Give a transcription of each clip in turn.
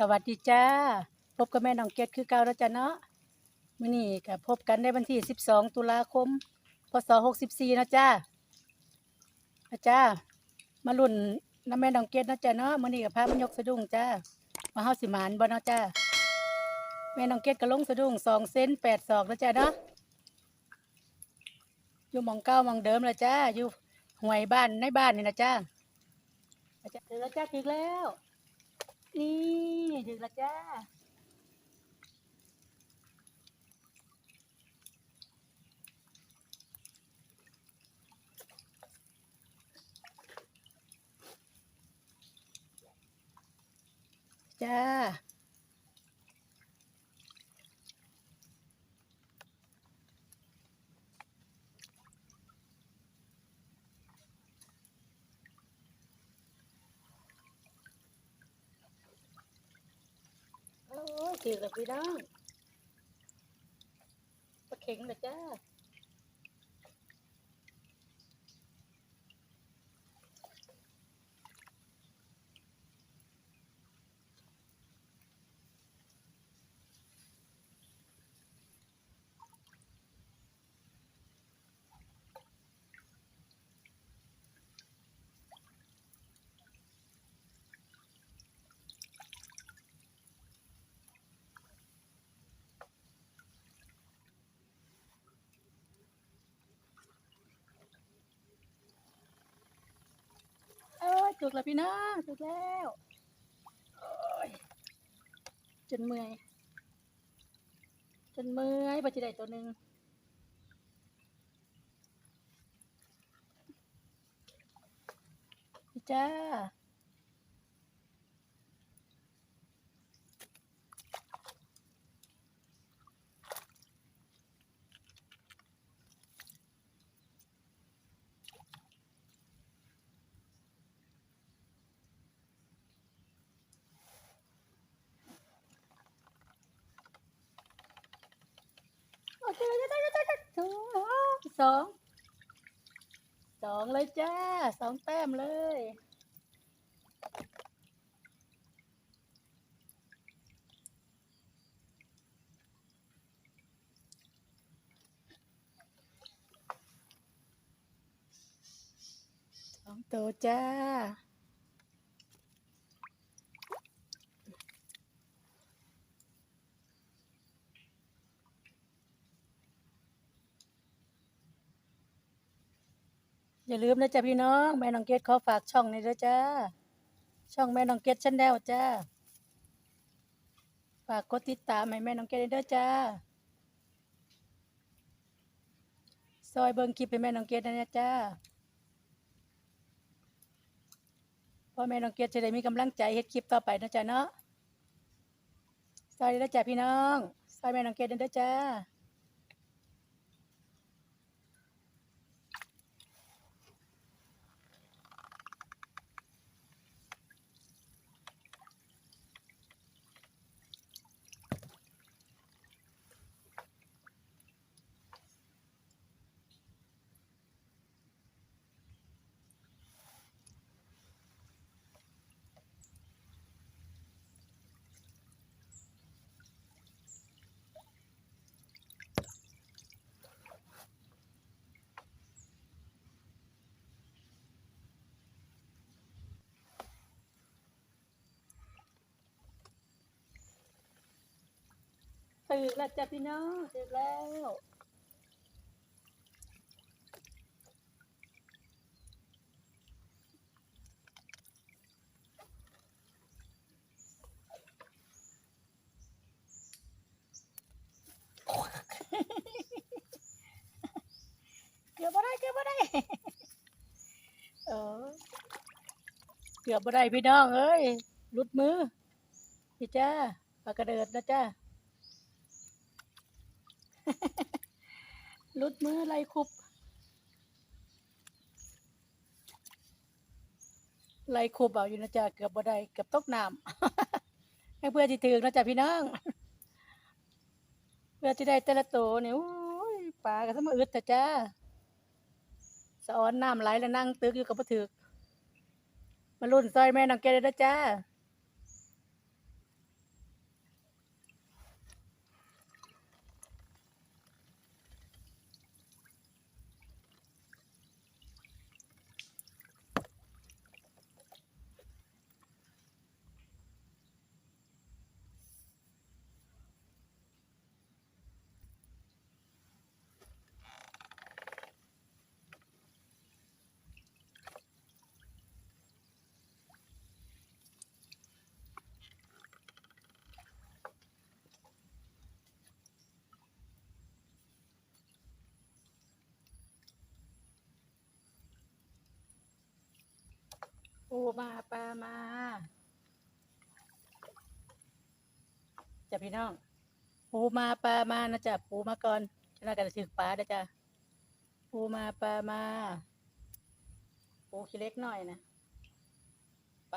สวัสดีจ้า พบกับแม่น้องเกดคือเก่าแล้วจ้ะเนาะมื้อนี้ก็พบกันในวันที่ 12 ตุลาคม พศ 64นะจ้านะจ้า มาลุ่นน้ำแม่น้องเกดนะจ้ะเนาะมื้อนี้ก็พามยกสะดุ้งจ้า มาเฮาสิมานบ่เนาะจ้า แม่น้องเกดก็ลงสะดุ้ง2เซน8ศอกแล้วจ้าเนาะ อยู่มองเก้ามองเดิมแล้วจ้า อยู่ห่วยบ้านในบ้านนี่นะจ้าอาจารย์ถึงแล้วจ้าถึงแล้ว นี่ถึงแล้วจ้าจ้า โอ้ยถึงแล้วพี่น้องปลาเข็งเหรอจ้า ถูกแล้วพี่น้องถูกแล้วโอ้ยจนเมื่อยจนเมื่อยปจิได้ตัวหนึ่งนี่จ้า โอเคได้ได้ได้ได้ สองสองสองเลยจ้าสองแต้มเลยสองตัวจ้า อย่าลืมนะจ๊ะพี่น้องแม่น้องเกดขอฝากช่องนี้ด้วยจ้า ช่องแม่น้องเกดชั้นแนลจ้า ฝากกดติดตามให้แม่น้องเกดด้วยจ้า ซอยเบิ่งคลิปให้แม่น้องเกดนะเนี่ยจ้าพราะแม่น้องเกดจะได้มีกำลังใจเฮ็ดคลิปต่อไปนะจ๊ะเนาะซอยด้วยจ้ะพี่น้อง ซอยแม่น้องเกดด้วยจ้า ตื่นแล้วจ้ะพี่น้องตื่นแล้วเกือบบ่ได้เกือบบ่ได้เออเกือบบ่ได้พี่น้องเอ้ยหลุดมือพี่จ้าปากกระเดิดนะจ้า ลุดมือไล่คุบไล่คุบเอาอยู่นะจ๊ะเกือบบ่ได้เกือบตกน้ำให้เพื่อที่ถึงนะจ๊ะพี่น้องเพื่อที่ได้แต่ละตัวนี่โอ้ยปลาก็สมาอึดแต่จ้าสอนน้ำไหลแล้วนั่งตึกอยู่กับบ่ถึกมาลุ่นซอยแม่น้องแกได้นะจ้า ปูมาปลามาจ้ะพี่น้อง ปูมาปลามานะจ๊ะปูมาก่อนชน่ากันถึกปลาเด้จ้ะปูมาปลามา ปูขี้เล็กหน่อยนะ ไป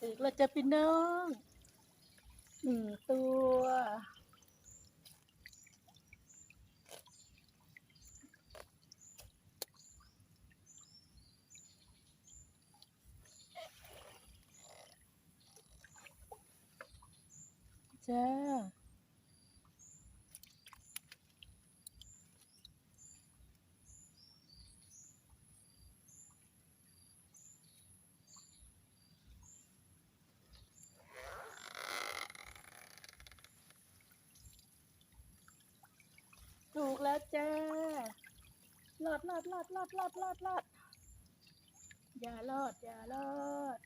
ถึกแล้วจะพี่น้องหนึ่งตัวจ้า ถูกแล้วจ้าลอ ดลอดลอดลอดลอดลอดลอดอย่าลอดอย่าลอด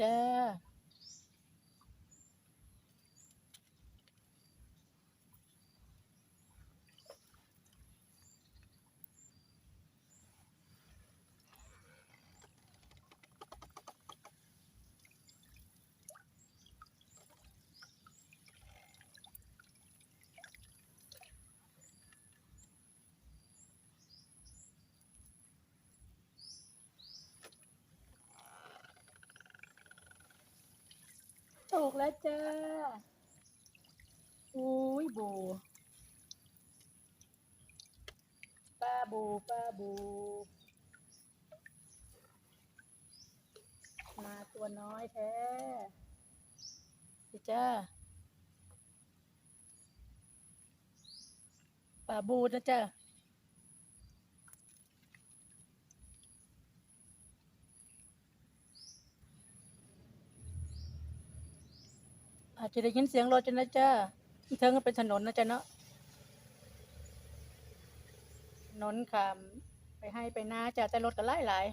จ้า ถูกแล้วจ้าอุ้ยบูป้าบูป้าบูมาตัวน้อยแท้เจ้าป้าบูนะจ้า อาจจะได้ยินเสียงรถจะนะจ้าเทิงก็เป็นถนนนะจ๊ะเนาะถนนขามไปให้ไปนาจ้ะแต่รถก็ไล่หลาย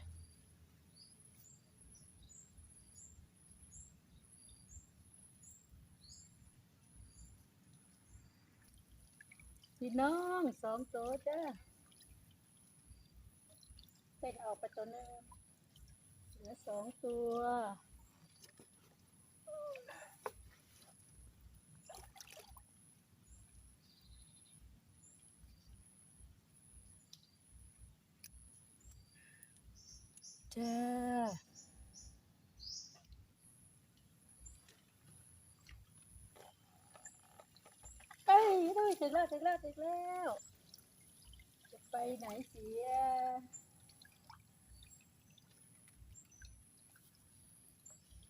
พี่น้องสองตัวจ้าเต้นออกไปตัวนึงเหลือสองตัว จ้าเอ้ยเอ้ยถึงแล้วถึงแล้วถึงแล้ว จะไปไหนเสีย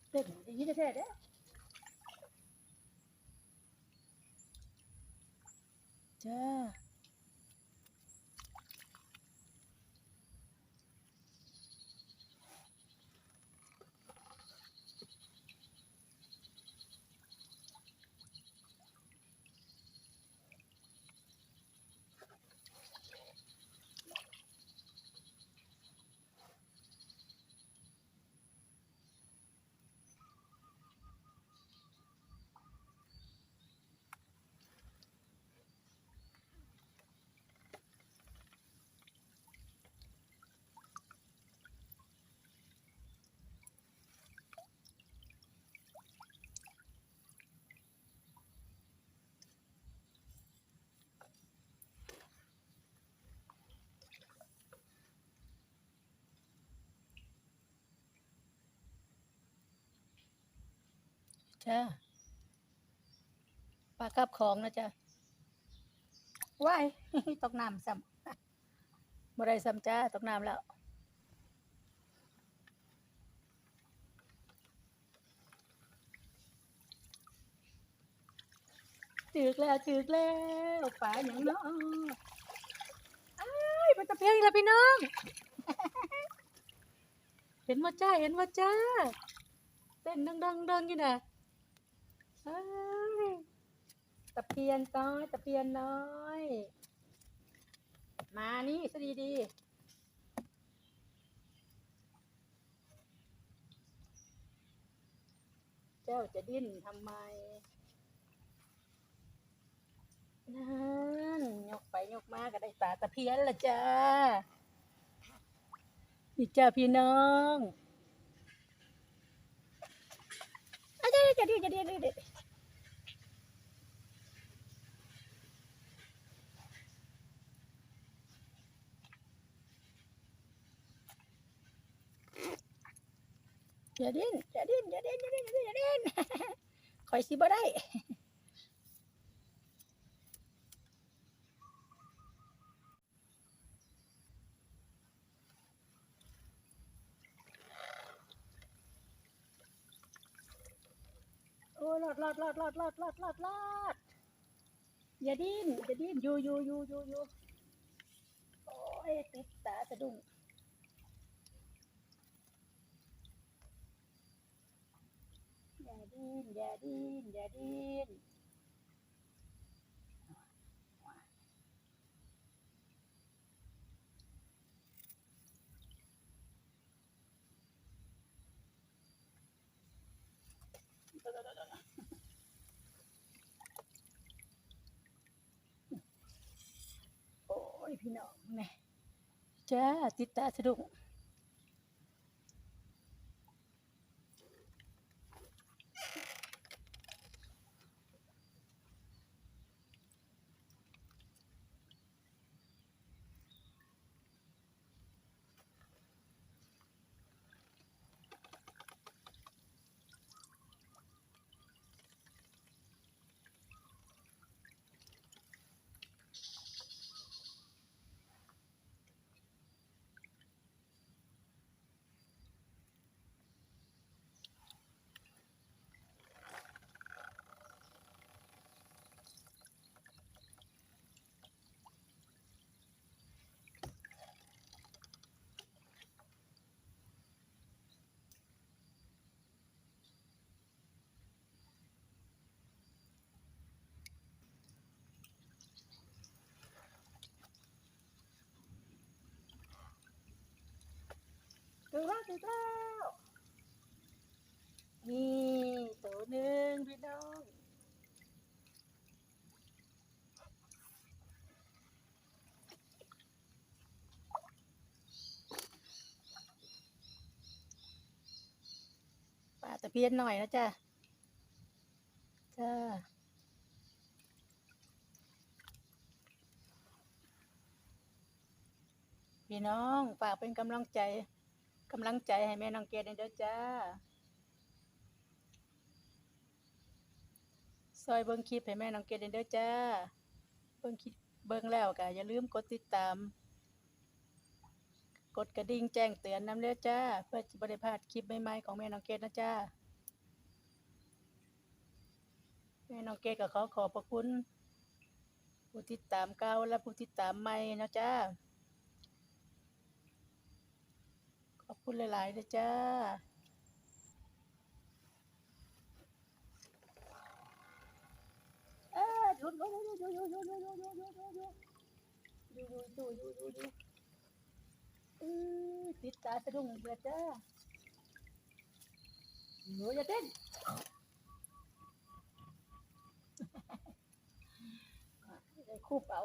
เต้นดีแท้เด้อจ้า จ้าปลากราบของนะจ้าว้ายตกน้ำซ้ำบ่ได้ซ้ำจ้าตกน้ำแล้วถือแล้วถือแล้วปลาอย่างน้อไอ้ปลาตะเพียงอีกแล้วพี่น้อง เห็นว่าจ้าเห็นว่าจ้าเต้นดังๆๆอยู่นะ ตะเพียนน้อยตะเพียนน้อย มานี่สดีดีๆเจ้าจะดิ้นทำไมนั่นยกไปยกมาก็ได้ตาตะเพียนละจ้านี่จ้าพี่น้องอาจารย์จะดีจะดีจะดี อย่าดิ้นอย่าดิ้นอย่าดิ้นอย่าดิ้นอย่าดิ้นอย่าดิ้นคอยสิบ่ได้โอ้รอดรอดรอดรอดรอดรอดรอดรอดอย่าดิ้นอย่าดิ้นอยู่อยู่อยู่อยู่อยู่โอ้ยติดตาสะดุ้งอย่า ดิ้นอย่าดิ้นอย่าดิ้นโอ้ยพี่น้องแม่จ้าติดตาสะดุ้ง หนแล้วตื่นแล้วนี่ตัวหนึ่งพี่น้องปลาตะเพียนหน่อยนะจ๊ะจ้าพี่น้องฝากเป็นกำลังใจ กำลังใจให้แม่น้องเกดในเด้อจ้า ซอยเบิ่งคลิปให้แม่น้องเกดในเด้อจ้า เบิ่งคลิปเบิ่งแล้วก็อย่าลืมกดติดตาม กดกระดิ่งแจ้งเตือนน้ำเด้อจ้า เพื่อจะบ่ได้พลาดคลิปใหม่ๆของแม่น้องเกดนะจ้า แม่น้องเกดก็ขอขอบพระคุณ ผู้ติดตามเก่าและผู้ติดตามใหม่นะจ้า ขอบ คุณหลายๆเลยจ้าเอ้ยหยุดหยุดหยุดหยุดหยุดหยุดหยุดหยุดหยุดหยุดหยุดหยุดหยุดหยุดหยุดหยุดหยุดหยุดเอ้ยติดตาสะดุ้งเดือดจ้าหนูอย่าเต้นได้คู่เปล่า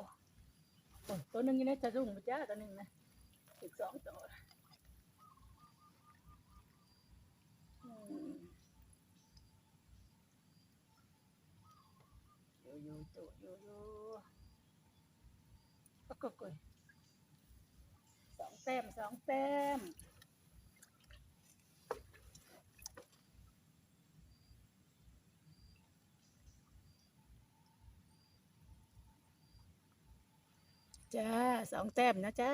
โอ้ยตัวหนึ่งอยู่ในสะดุ้งบ่จ้าตัวหนึ่งนะอีกสองตัว yo yo to yo yo ơ cực rồi สองเต็มสองเต็มจ้าสองแต้มนะจ้า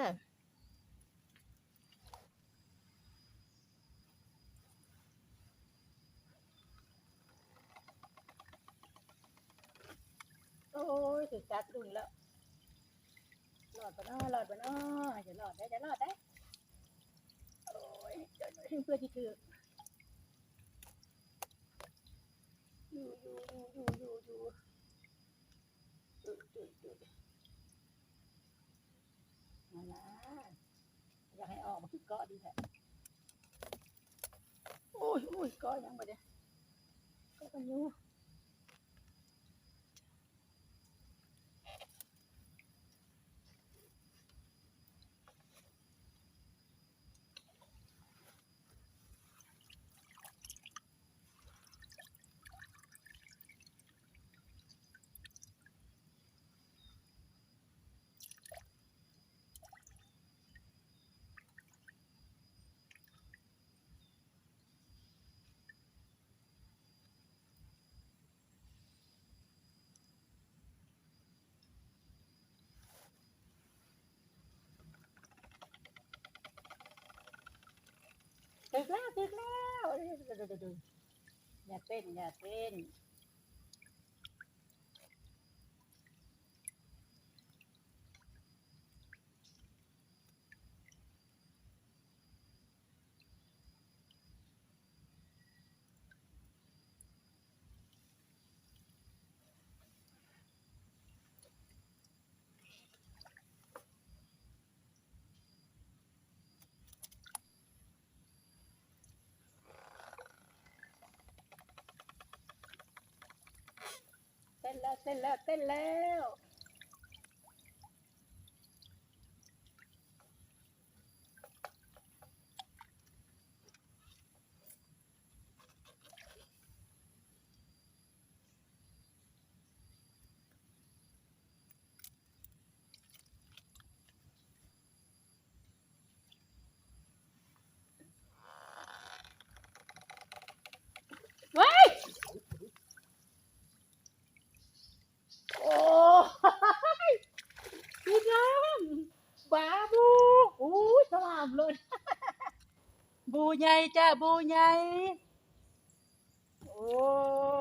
ถือกัดดุงแล้วหลอดปะนาะหลอดปะเนาะจะหลอดได้จะหลอดได้โอ้ยเดี๋ยวๆเพื่อที่ถืออยู่อยู่อยู่อยู่อยู่อยู่อยู่อยู่อยู่มาละอยากให้ออกมาคือเกาะดีแท้โอ้ยโอ้ยเกาะยังไงเนี่ยเกาะกันอยู่ ตึกแล้วตึกแล้วดูๆๆๆอย่าเต้นอย่าเต้น เต้นแล้วเต้นแล้วเต้นแล้วเว้ย โอ้ยพี่น้องบาบูอู้ยสลามเลย บูใหญ่ จ้าบูใหญ่โอ้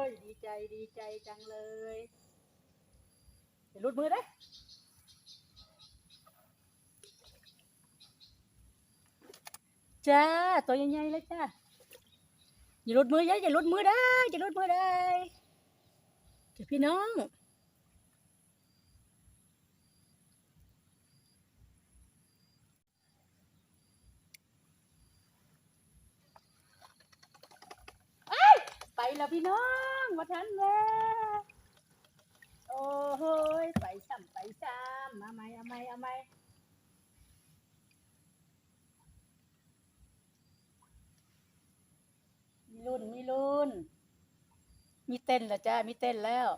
ยดีใจดีใจจังเลยเดี๋ยวรุดมือได้จ้าตัวใหญ่ๆเลยจ้าอย่ารุดมือเยอะอย่ารุดมือได้อย่ารุดมือได้เดี๋ยวพี่น้อง ไป แล้วพี่น้องมาทันแล้วโอ้โหไปซ้ำไปซ้ำมาไหมเอาไหมเอาไหมมีรุ่นมีรุ่นมีเต้นแล้วจ้ามีเต้นแล้ว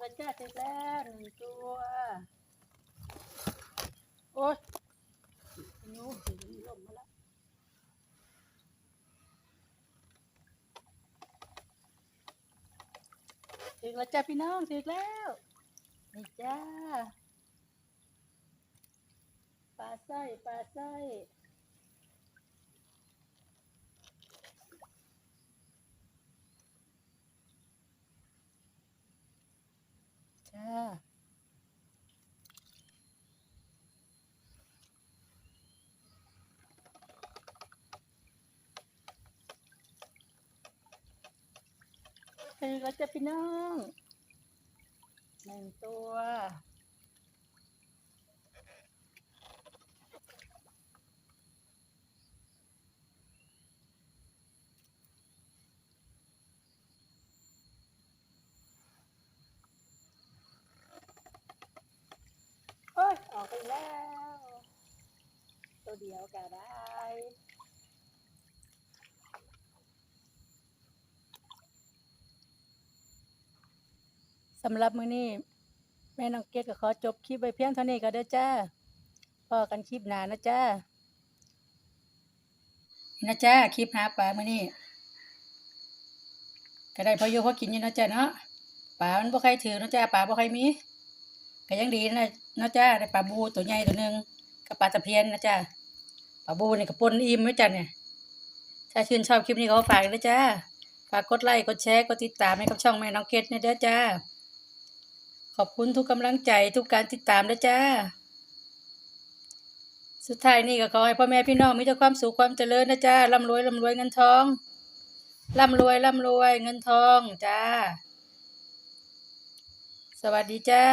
พระเจ้าเสร็จแล้วหนึ่งตัว โอ้ยนิ้วสีลมมาแล้วถึงแล้วจ้าพี่น้องถึงแล้วนี่จ้าปลาไส้ปลาไส้ จ้าถึงแล้วจ้ะพี่น้องหนึ่งตัว โอ้ย ออกไปแล้ว ตัวเดียว ก็ได้สำหรับมื้อนี้ แม่น้องเกดก็ขอจบคลิปไว้เพียงเท่านี้ก็เด้อจ้าพอกันคลิปหน้านะจ้านะจ้าคลิปหาปลามื้อนี้ก็ได้พออยู่พอกินอยู่นะจ้าเนาะปลามันบ่ใครถือนะจ้าปลาบ่ใครมีก็ยังดีนะนะจ้าได้ปลาบูตัวใหญ่ตัวหนึงกับปลาตะเพียนนะจ้า ปลาบูนี่กับปนอิ่มไว้จ้ะเนี่ย ถ้าชื่นชอบคลิปนี้ก็ฝากด้วยจ้า ฝากกดไลค์ กดแชร์ กดติดตามให้กับช่องแม่น้องเกดเนี่ยเด้อจ้า ขอบคุณทุกกำลังใจทุกการติดตามด้วยจ้า สุดท้ายนี่ก็ขอให้พ่อแม่พี่น้องมีแต่ความสุขความเจริญนะจ้าร่ำรวยร่ำรวยเงินทองร่ำรวยร่ำรวยเงินทองจ้า สวัสดีจ้า